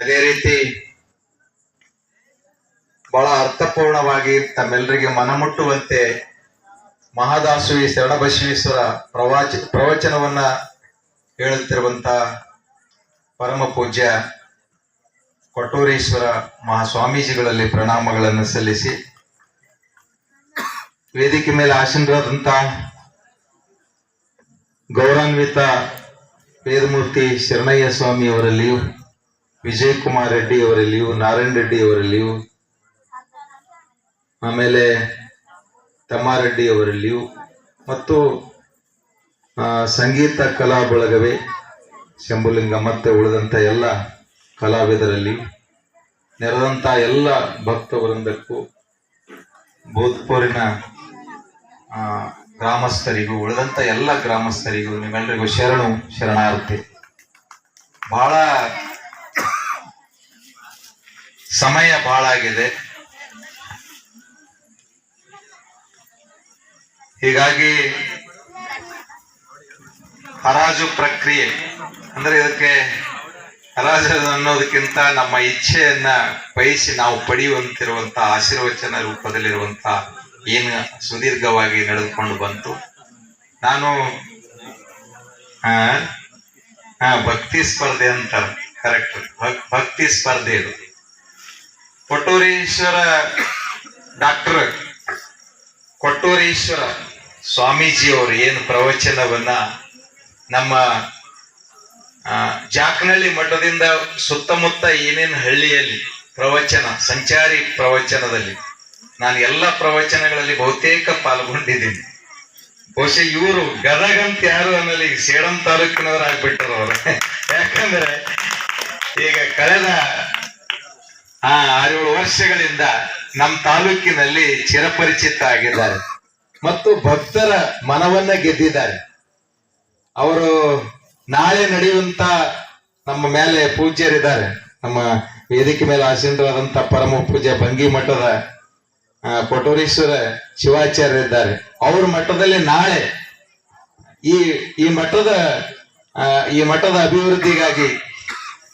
ಅದೇ ರೀತಿ ಬಹಳ ಅರ್ಥಪೂರ್ಣವಾಗಿ ತಮ್ಮೆಲ್ಲರಿಗೆ ಮನಮುಟ್ಟುವಂತೆ ಮಹಾದಾಸುವಿ ಶರಣಬಸವೇಶ್ವರ ಪ್ರವಾಚ ಪ್ರವಚನವನ್ನ ಹೇಳುತ್ತಿರುವಂತ ಪರಮ ಪೂಜ್ಯ ಕೊಟ್ಟೂರೇಶ್ವರ ಮಹಾಸ್ವಾಮೀಜಿಗಳಲ್ಲಿ ಪ್ರಣಾಮಗಳನ್ನು ಸಲ್ಲಿಸಿ ವೇದಿಕೆ ಮೇಲೆ ಆಸೀನರಾದಂಥ ಗೌರವಾನ್ವಿತ ವೇದಮೂರ್ತಿ ಶರಣಯ್ಯ ಸ್ವಾಮಿ ಅವರಲ್ಲಿಯೂ ವಿಜಯ್ ಕುಮಾರ್ ರೆಡ್ಡಿ ಅವರಲ್ಲಿಯೂ ನಾರಾಯಣ ರೆಡ್ಡಿ ಅವರಲ್ಲಿಯೂ ಆಮೇಲೆ ತಮ್ಮಾರೆಡ್ಡಿ ಅವರಲ್ಲಿಯೂ ಮತ್ತು ಆ, ಸಂಗೀತ ಕಲಾ ಬಳಗವೇ ಶಂಭುಲಿಂಗ ಮತ್ತೆ ಉಳಿದಂತ ಎಲ್ಲ ಕಲಾವಿದರಲ್ಲಿ ನೆರೆದಂತ ಎಲ್ಲ ಭಕ್ತ ವೃಂದಕ್ಕೂ ಭೂತ್ಪೂರಿನ ಗ್ರಾಮಸ್ಥರಿಗೂ ಉಳಿದಂತ ಎಲ್ಲ ಗ್ರಾಮಸ್ಥರಿಗೂ ನಿಮ್ಮೆಲ್ಲರಿಗೂ ಶರಣು ಶರಣಾರ್ಥಿ. ಬಹಳ ಸಮಯ ಬಹಳ ಆಗಿದೆ ಹೀಗಾಗಿ ಹರಾಜು ಪ್ರಕ್ರಿಯೆ ಅಂದ್ರೆ ಇದಕ್ಕೆ ಹರಾಜು ಅನ್ನೋದಕ್ಕಿಂತ ನಮ್ಮ ಇಚ್ಛೆಯನ್ನ ಬಯಸಿ ನಾವು ಪಡೆಯುವಂತಿರುವಂತಹ ಆಶೀರ್ವಚನ ರೂಪದಲ್ಲಿರುವಂತಹ ಏನು ಸುದೀರ್ಘವಾಗಿ ನಡೆದುಕೊಂಡು ಬಂತು. ನಾನು ಭಕ್ತಿ ಸ್ಪರ್ಧೆ ಅಂತ ಕರೆಕ್ಟ್ ಭಕ್ತಿ ಸ್ಪರ್ಧೆ ಇದು. ಕೊಟ್ಟೂರೇಶ್ವರ ಡಾಕ್ಟರ್ ಸ್ವಾಮೀಜಿ ಸ್ವಾಮೀಜಿಯವರು ಏನು ಪ್ರವಚನವನ್ನ ನಮ್ಮ ಜಾಕ್ನಹಳ್ಳಿ ಮಠದಿಂದ ಸುತ್ತಮುತ್ತ ಏನೇನು ಹಳ್ಳಿಯಲ್ಲಿ ಪ್ರವಚನ, ಸಂಚಾರಿ ಪ್ರವಚನದಲ್ಲಿ ನಾನು ಎಲ್ಲ ಪ್ರವಚನಗಳಲ್ಲಿ ಬಹುತೇಕ ಪಾಲ್ಗೊಂಡಿದ್ದೀನಿ. ಬಹುಶಃ ಇವರು ಗದಗ ಅಂತ ಯಾರು ಈಗ ಸೇಡಂ ತಾಲೂಕಿನವರು ಆಗ್ಬಿಟ್ಟರು ಅವರು ಯಾಕಂದ್ರೆ ಈಗ ಕಳೆದ ಆ ಆರೇಳು ವರ್ಷಗಳಿಂದ ನಮ್ಮ ತಾಲೂಕಿನಲ್ಲಿ ಚಿರಪರಿಚಿತ ಆಗಿದ್ದಾರೆ. ಮತ್ತು ಭಕ್ತರ ಮನವನ್ನ ಗೆದ್ದಿದ್ದಾರೆ. ಅವರು ನಾಳೆ ನಡೆಯುವಂತ ನಮ್ಮ ಮೇಲೆ ಪೂಜ್ಯರಿದ್ದಾರೆ. ನಮ್ಮ ವೇದಿಕೆ ಮೇಲೆ ಆಸೀನರಾದಂತ ಪರಮ ಪೂಜೆ ಭಂಗಿ ಮಠದ ಆ, ಶಿವಾಚಾರ್ಯ ಶಿವಾಚಾರ್ಯರಿದ್ದಾರೆ. ಅವ್ರ ಮಠದಲ್ಲಿ ನಾಳೆ ಈ ಈ ಮಠದ ಈ ಮಠದ ಅಭಿವೃದ್ಧಿಗಾಗಿ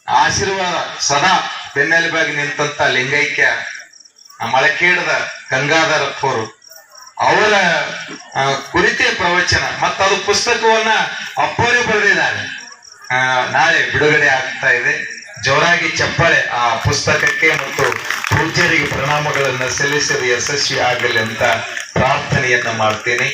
ಆಶೀರ್ವಾದ ಸದಾ ಬೆನ್ನೆಲುಬಾಗಿ ನಿಂತಂತ ಲಿಂಗೈಕ್ಯ ಮಳಕೇಡದ ಗಂಗಾಧರಪ್ಪವರು ಅವರ ಕುರಿತೇ ಪ್ರವಚನ, ಮತ್ತು ಅದು ಪುಸ್ತಕವನ್ನ ಅಪ್ಪರೇ ಬರೆದಿದ್ದಾರೆ. ನಾಳೆ ಬಿಡುಗಡೆ ಆಗ್ತಾ ಇದೆ. ಜೋರಾಗಿ ಚಪ್ಪಾಳೆ ಆ ಪುಸ್ತಕಕ್ಕೆ ಮತ್ತು ಪೂಜ್ಯರಿಗೆ ಪ್ರಣಾಮಗಳನ್ನು ಸಲ್ಲಿಸಲು ಯಶಸ್ವಿ ಆಗಲಿ ಅಂತ ಪ್ರಾರ್ಥನೆಯನ್ನ ಮಾಡ್ತೇನೆ.